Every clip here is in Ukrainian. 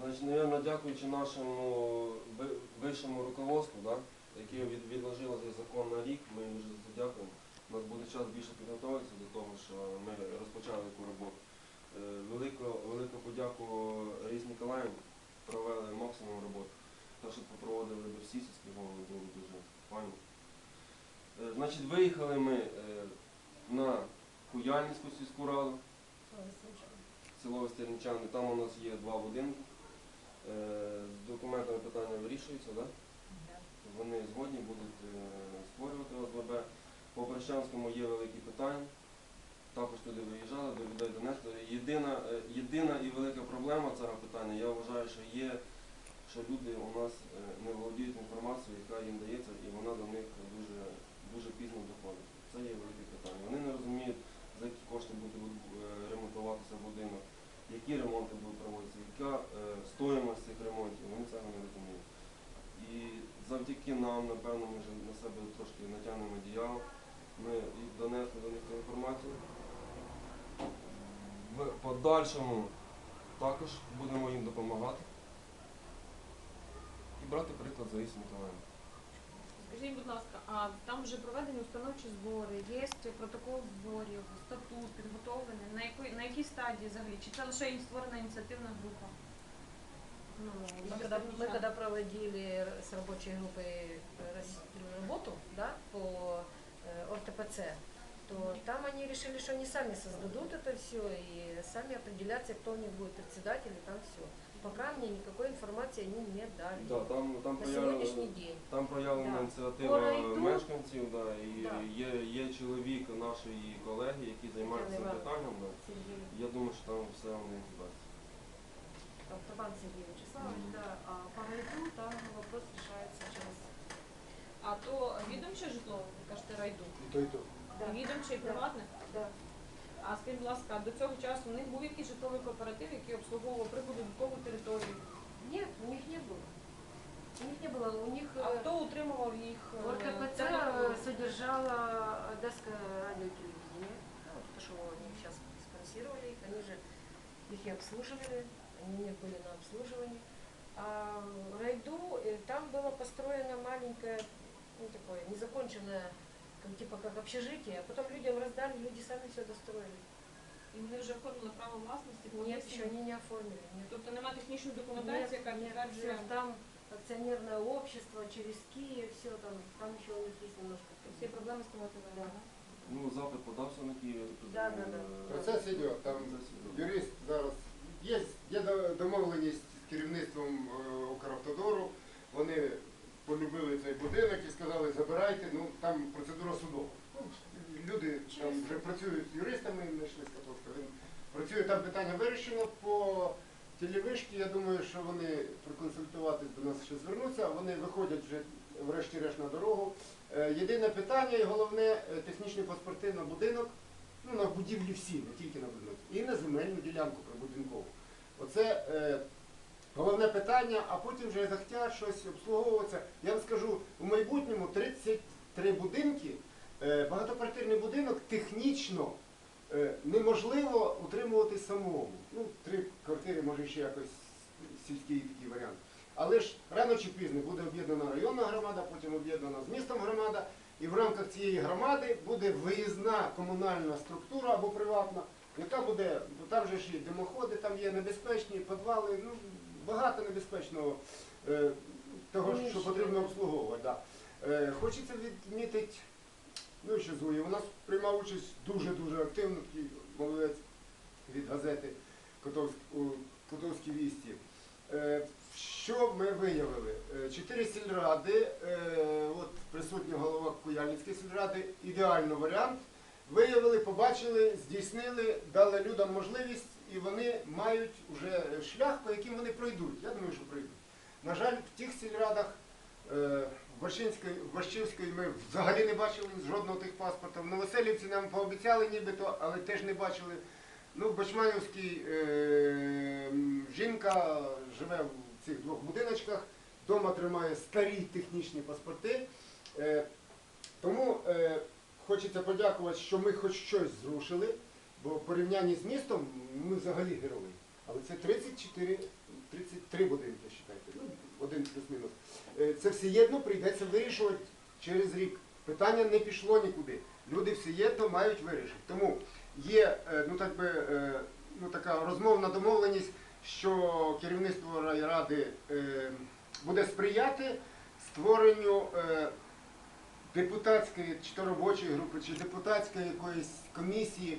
Значить, наверное, дякуючи нашому ви- вищому руководству, да, яке відложило цей закон на рік, ми дуже за це дякуємо. У нас буде час більше підготуватися до того, що ми розпочали таку роботу. Е, Велику, велику подяку Раїс Ніколаївні, провели максимум роботи. Так що попроводили би всі сільські було дуже файно. Е, Значить, виїхали ми е, на Куяльницьку сільську раду, село Вестерничани, там у нас є два будинки. Е, З документами питання вирішується, да? вони згодні будуть е, створювати ОСББ. По Брещанському є великі питання. Також туди виїжджали, до людей донесли. Єдина, е, єдина і велика проблема цього питання, я вважаю, що є, що люди у нас не володіють інформацією, яка їм дається, і вона до них дуже, дуже пізно доходить. Це є велике питання. Вони не розуміють, за які кошти буде е, ремонтуватися будинок, які ремонти будуть проводитися, яка е, стоїмость цих ремонтів, вони цього не розуміють. І завдяки нам, напевно, ми вже на себе трошки натягнемо одіяло. Ми донесли до них цю інформацію. В подальшому також будемо їм допомагати і брати приклад за Ісі Миколаївна. Скажіть, будь ласка, а там вже проведені установчі збори, є протокол зборів, статут підготовлений. На на якій стадії взагалі? Чи це лише створена ініціативна група? Ну, мы, когда, мы когда проводили с рабочей группой э, рас- работу да, по э, ОРТПЦ, то там они решили, что они сами создадут это все и сами определятся, кто у них будет председатель и там все. Пока мне никакой информации они не дали. Да, там, там, На проявлена, сегодняшний день. там проявлена Да. ініціатива Пора йду. мешканців, да, і Да. є, є чоловік нашої колеги, який займається цим Івановна. питанням. Да. Сергей, Я думаю, що там все у них вдасться. там Табан Сергей Вячеславович, Мгм. да, а по райду там вопрос решается через... А то відомче житло, ви кажете, райду. І то, і то. Да, Відомче і Да. приватне? да. А скажіть, будь ласка, до цього часу у них був якийсь житловий кооператив, який обслуговував прибудинкову територію. Нет, у них не было. У них не было, у них... А э, хто утримував їх? е, ОРКПЦ територію? э, содержала Одесское радио и телевидение. Ну, вот то, что они сейчас спонсировали их, они же их и обслуживали, они у них были на обслуживании. А в Райду э, там было построено маленькое, ну, такое незаконченное, как, типа как общежитие, а потом людям раздали, люди сами все достроили. І вони вже оформили право власності? Нет, повністю? еще они не оформили. Нет. Тобто немає технічної документації, яка Нет, нет, підтверджує. всё, там акционерное общество через Киев, все там, там еще у них есть немножко. Всі проблеми з ТВТВ, Да. да? Ну, запит подався на Київ. я так Да, розумію, да, е, Процес іде, там процес іде. юрист зараз є, є домовленість з керівництвом е, Укравтодору. Вони полюбили цей будинок і сказали, забирайте, ну там процедура судова. Ну, люди там вже працюють з юристами, знайшли з. Він працює, там питання вирішено по телевишки. Я думаю, що вони проконсультуватись до нас ще звернуться. Вони виходять вже врешті-решт на дорогу. Е, Єдине питання і головне е, технічні паспорти на будинок, ну на будівлі всі, не тільки на будинок, і на земельну ділянку прибудинкову. Оце е, головне питання, а потім вже захотять щось обслуговуватися. Я вам скажу, у майбутньому 33 будинки, е, багатоквартирний будинок технічно е, неможливо утримувати самому. Ну, три квартири, може ще якось сільський такий варіант. Але ж рано чи пізно буде об'єднана районна громада, потім об'єднана з містом громада, і в рамках цієї громади буде виїзна комунальна структура або приватна, яка буде, бо там же ж і димоходи, там є небезпечні підвали, ну багато небезпечного е, того, що Приміщення. потрібно обслуговувати. Да. Е, хочеться відмітити, ну і ще Зуї, у нас приймав участь дуже-дуже активно, такий молодець від газети Котовськ, у Котовські вісті. Е, Що ми виявили? Е, Чотири сільради, е, от присутня голова Куяльницької сільради, ідеальний варіант. Виявили, побачили, здійснили, дали людям можливість, і вони мають вже шлях, по яким вони пройдуть. Я думаю, що пройдуть. На жаль, в тих сільрадах е, в Борщівської ми взагалі не бачили жодного тих паспортів. В Новоселівці нам пообіцяли нібито, але теж не бачили. Ну, в Бачманівській е, жінка живе в цих двох будиночках, вдома тримає старі технічні паспорти. Е, тому е, хочеться подякувати, що ми хоч щось зрушили, Бо в порівнянні з містом ми взагалі герої. Але це 34, 33 будинки, вважайте. Ну, один плюс-мінус. Е, Це всеєдно прийдеться вирішувати через рік. Питання не пішло нікуди. Люди всеєдно мають вирішити. Тому є е, ну, так би, е, ну, така розмовна домовленість, що керівництво райради буде сприяти створенню депутатської чи то робочої групи, чи депутатської якоїсь комісії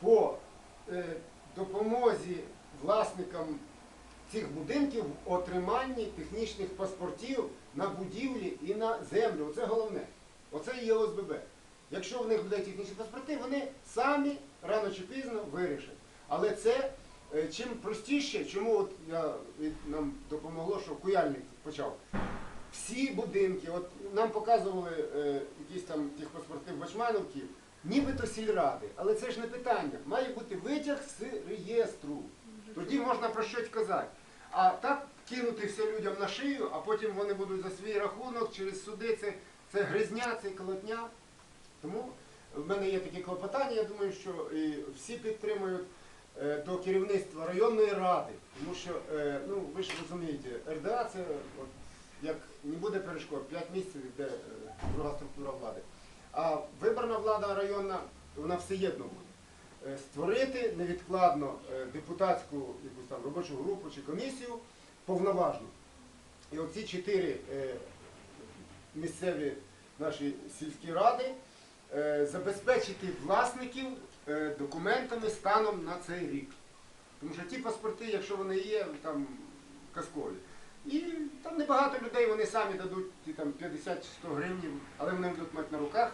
по е, допомозі власникам цих будинків в отриманні технічних паспортів на будівлі і на землю. Оце головне. Оце є ОСББ. Якщо в них будуть технічні паспорти, вони самі рано чи пізно вирішать. Але це е, чим простіше, чому от я, нам допомогло, що Куяльник почав. Всі будинки, от нам показували е, якісь там тих паспорти Бачмановки, нібито сільради. Але це ж не питання. Має бути витяг з реєстру. Тоді можна про щось казати. А так кинути все людям на шию, а потім вони будуть за свій рахунок через суди. Це, це гризня, це колотня. Тому в мене є такі клопотання, я думаю, що і всі підтримують е, до керівництва районної ради. Тому що, е, ну ви ж розумієте, РДА це як не буде перешкод, 5 місяців йде е, друга структура влади. А виборна влада районна, вона всеєдно буде. Е, Створити невідкладно е, депутатську якусь там робочу групу чи комісію повноважну. І оці чотири е, місцеві наші сільські ради забезпечити власників документами станом на цей рік. Тому що ті паспорти, якщо вони є, там казкові. І там небагато людей, вони самі дадуть ті там 50 чи 100 гривень, але вони будуть мати на руках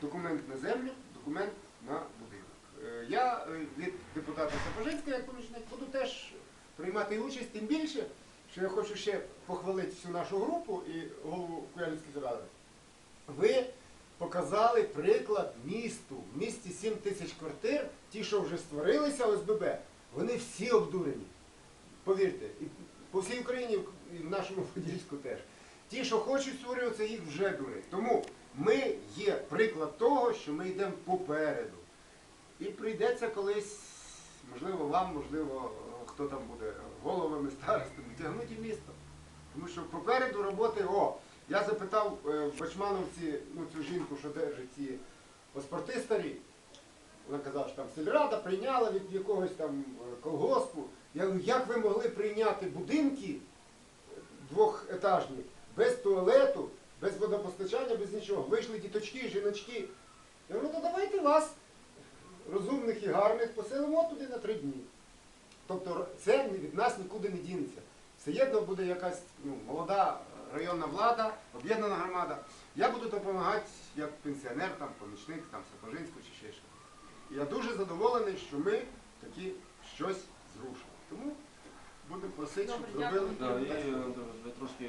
документ на землю, документ на будинок. Е, Я е, від депутата Сапожинського, як помічник, буду теж приймати участь, тим більше, що я хочу ще похвалити всю нашу групу і голову Куяльницької ради. Ви показали приклад місту. В місті 7 тисяч квартир, ті, що вже створилися ОСББ, вони всі обдурені. Повірте, і по всій Україні, і в нашому Подільську теж. Ті, що хочуть створюватися, їх вже дурять. Тому ми є приклад того, що ми йдемо попереду. І прийдеться колись, можливо, вам, можливо, хто там буде головами, старостами, тягнути в місто. Тому що попереду роботи, о, я запитав е, в Бачмановці ну, цю жінку, що держить ці паспорти старі. Вона казала, що там сільрада прийняла від якогось там е, колгоспу. Я говорю, як ви могли прийняти будинки двохетажні без туалету, без водопостачання, без нічого. Вийшли діточки, жіночки. Я говорю, ну давайте вас, розумних і гарних, поселимо туди на три дні. Тобто це від нас нікуди не дінеться. Все одно буде якась ну, молода районна влада, об'єднана громада. Я буду допомагати як пенсіонер, там, помічник, там, Сапожинську чи ще щось. І я дуже задоволений, що ми таки щось зрушили. Тому будемо просити, щоб зробили. Да, і е, ви трошки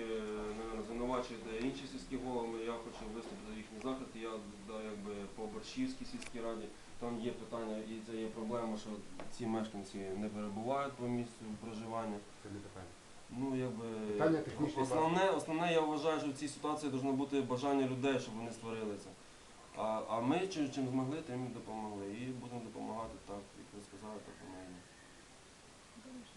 наверно, звинувачуєте інші сільські голови, я хочу виступити за їхній захист. Я да, якби по Борщівській сільській раді, там є питання і це є проблема, що ці мешканці не перебувають по місцю проживання. Це не питання. Ну, якби Питання технічної основне, основне, я вважаю, що в цій ситуації повинно бути бажання людей, щоб вони створили це. А, а ми чим, чим змогли, тим і допомогли. І будемо допомагати так, як ви сказали, так і є.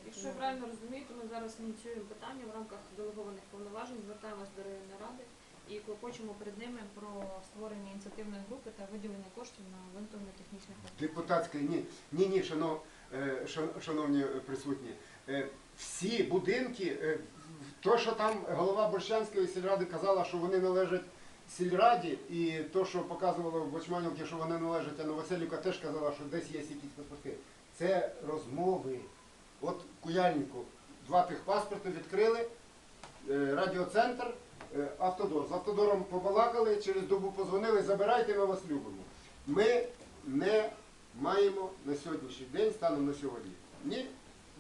Якщо я правильно розумію, то ми зараз ініціюємо питання в рамках делегованих повноважень, звертаємось до районної ради і клопочемо перед ними про створення ініціативної групи та виділення коштів на виготовлення технічних послуг. Депутатської, ні, ні, ні, шано, е, шан- шановні присутні. Е, Всі будинки, е, то, що там голова Борщанської сільради казала, що вони належать сільраді, і то, що показувало в Бочманівці, що вони належать, а Новоселівка теж казала, що десь є якісь паспорти. Це розмови. От Куяльнику два тих паспорти відкрили, е, радіоцентр, е, автодор. З автодором побалакали, через добу позвонили, забирайте, ми вас любимо. Ми не маємо на сьогоднішній день, станом на сьогодні, ні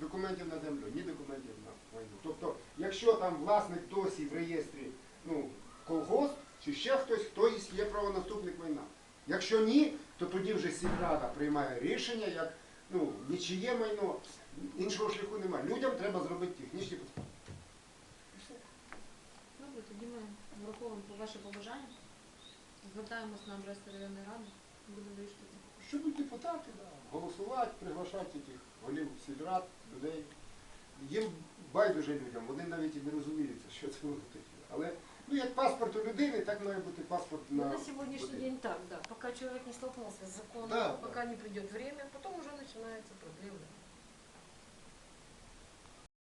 документів на землю, ні документів на війну. Тобто, якщо там власник досі в реєстрі ну, колгосп чи ще хтось, хтось є правонаступник майна. Якщо ні, то тоді вже сільрада приймає рішення, як ну, нічиє майно, іншого шляху немає. Людям треба зробити технічні паспорти. Добре, тоді ми враховуємо по ваше побажання, звертаємось на адресу районної ради, будемо вирішити це. щодо депутати, да, голосувати, приглашати тих голів сільрад, людей. Їм байдуже людям, вони навіть і не розуміються, що це воно таке. Але ну, як паспорт у людини, так має бути паспорт Ну, на, на сегодняшний будинок. день так, да. Пока человек не столкнулся с законом, Да, пока не придет время, потом уже начинаются проблемы.